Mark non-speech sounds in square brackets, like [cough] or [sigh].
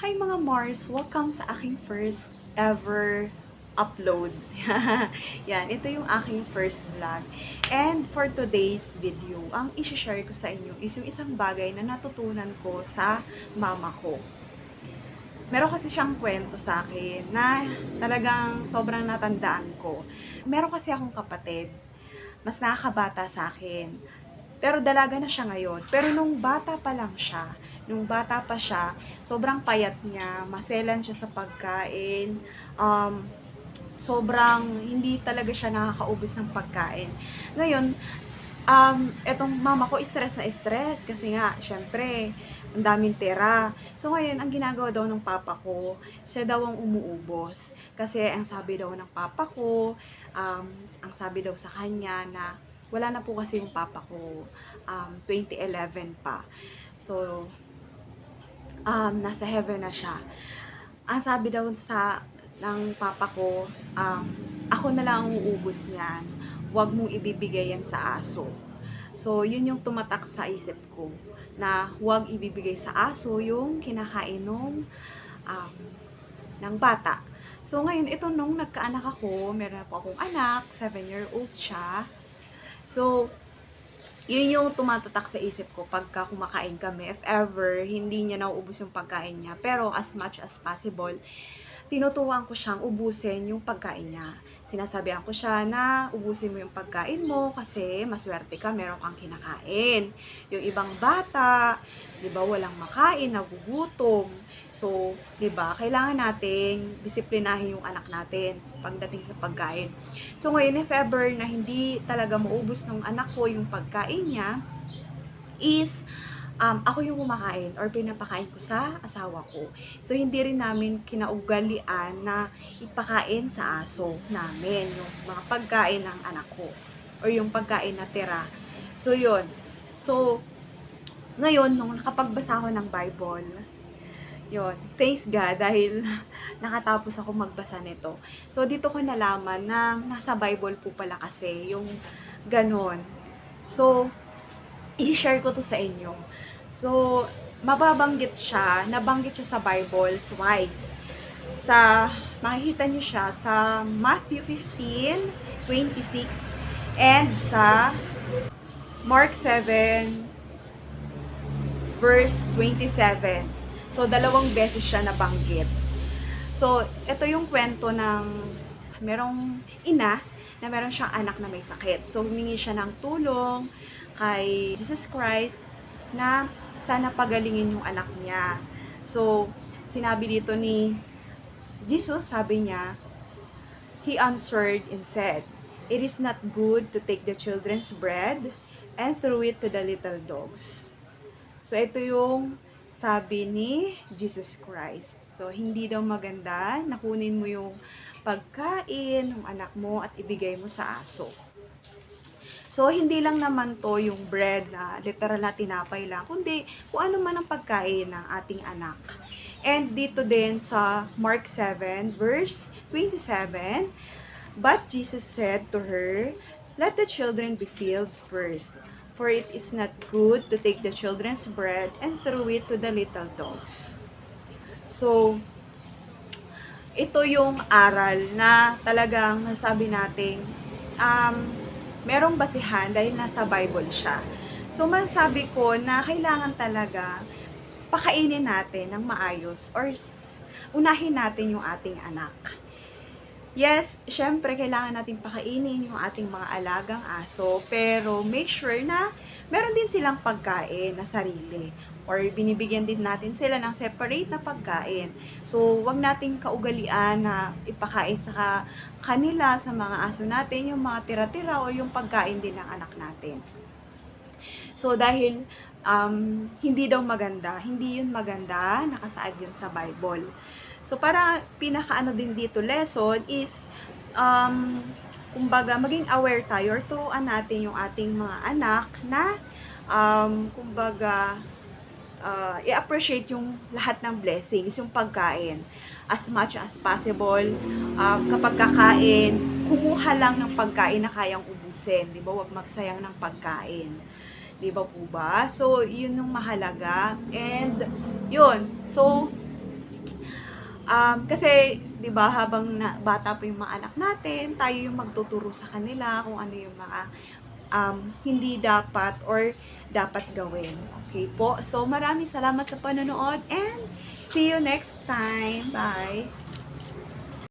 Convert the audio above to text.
Hi mga Mars! Welcome sa aking first ever upload. [laughs] Yan, ito yung aking first vlog. And for today's video, ang isi-share ko sa inyo is yung isang bagay na natutunan ko sa mama ko. Meron kasi siyang kwento sa akin na talagang sobrang natandaan ko. Meron kasi akong kapatid, mas nakakabata sa akin. Pero dalaga na siya ngayon. Pero nung bata pa lang siya, nung bata pa siya, sobrang payat niya, maselan siya sa pagkain, um, sobrang hindi talaga siya nakakaubos ng pagkain. Ngayon, um, etong mama ko stress na stress kasi nga, syempre, ang daming tira. So ngayon, ang ginagawa daw ng papa ko, siya daw ang umuubos. Kasi ang sabi daw ng papa ko, um, ang sabi daw sa kanya na wala na po kasi yung papa ko, um, 2011 pa. So, um, nasa heaven na siya. Ang sabi daw sa ng papa ko, um, ako na lang ang uubos niyan. Huwag mong ibibigay yan sa aso. So, yun yung tumatak sa isip ko na huwag ibibigay sa aso yung kinakain um, ng bata. So, ngayon, ito nung nagkaanak ako, meron po akong anak, 7-year-old siya. So, yun yung tumatatak sa isip ko pagka kumakain kami. If ever, hindi niya nauubos yung pagkain niya. Pero as much as possible, tinutuwang ko siyang ubusin yung pagkain niya. Sinasabihan ko siya na ubusin mo yung pagkain mo kasi maswerte ka, meron kang kinakain. Yung ibang bata, di ba, walang makain, nagugutom. So, di ba, kailangan nating disiplinahin yung anak natin pagdating sa pagkain. So, ngayon, if ever na hindi talaga maubos ng anak ko yung pagkain niya, is um, ako yung kumakain or pinapakain ko sa asawa ko. So, hindi rin namin kinaugalian na ipakain sa aso namin yung mga pagkain ng anak ko or yung pagkain na tira. So, yun. So, ngayon, nung nakapagbasa ako ng Bible, yun, thanks God [laughs] dahil nakatapos ako magbasa nito. So, dito ko nalaman na nasa Bible po pala kasi yung ganon. So, i-share ko to sa inyo. So, mababanggit siya, nabanggit siya sa Bible twice. Sa, makikita niyo siya sa Matthew 15, 26, and sa Mark 7, verse 27. So, dalawang beses siya nabanggit. So, ito yung kwento ng merong ina na meron siyang anak na may sakit. So, humingi siya ng tulong kay Jesus Christ na sana pagalingin yung anak niya. So, sinabi dito ni Jesus, sabi niya, He answered and said, It is not good to take the children's bread and throw it to the little dogs. So, ito yung sabi ni Jesus Christ. So, hindi daw maganda na kunin mo yung pagkain ng anak mo at ibigay mo sa aso. So, hindi lang naman to yung bread na literal na tinapay lang, kundi kung ano man ang pagkain ng ating anak. And dito din sa Mark 7, verse 27, But Jesus said to her, Let the children be filled first, for it is not good to take the children's bread and throw it to the little dogs. So, ito yung aral na talagang nasabi nating um, merong basihan dahil nasa Bible siya. So, masabi ko na kailangan talaga pakainin natin ng maayos or unahin natin yung ating anak. Yes, syempre, kailangan natin pakainin yung ating mga alagang aso, pero make sure na meron din silang pagkain na sarili. Or binibigyan din natin sila ng separate na pagkain. So, wag nating kaugalian na ipakain sa kanila, sa mga aso natin, yung mga tira-tira o yung pagkain din ng anak natin. So, dahil um, hindi daw maganda, hindi yun maganda, nakasaad yun sa Bible. So, para pinakaano din dito lesson is, um, kumbaga, maging aware tayo or turuan natin yung ating mga anak na, um, kumbaga, uh, i-appreciate yung lahat ng blessings, yung pagkain. As much as possible, um, kapag kakain, kumuha lang ng pagkain na kayang ubusin. Di ba? Huwag magsayang ng pagkain. Di ba po ba? So, yun yung mahalaga. And, yun. So, Um, kasi, di ba, habang na, bata pa yung mga anak natin, tayo yung magtuturo sa kanila kung ano yung mga um, hindi dapat or dapat gawin. Okay po? So, maraming salamat sa panonood and see you next time. Bye!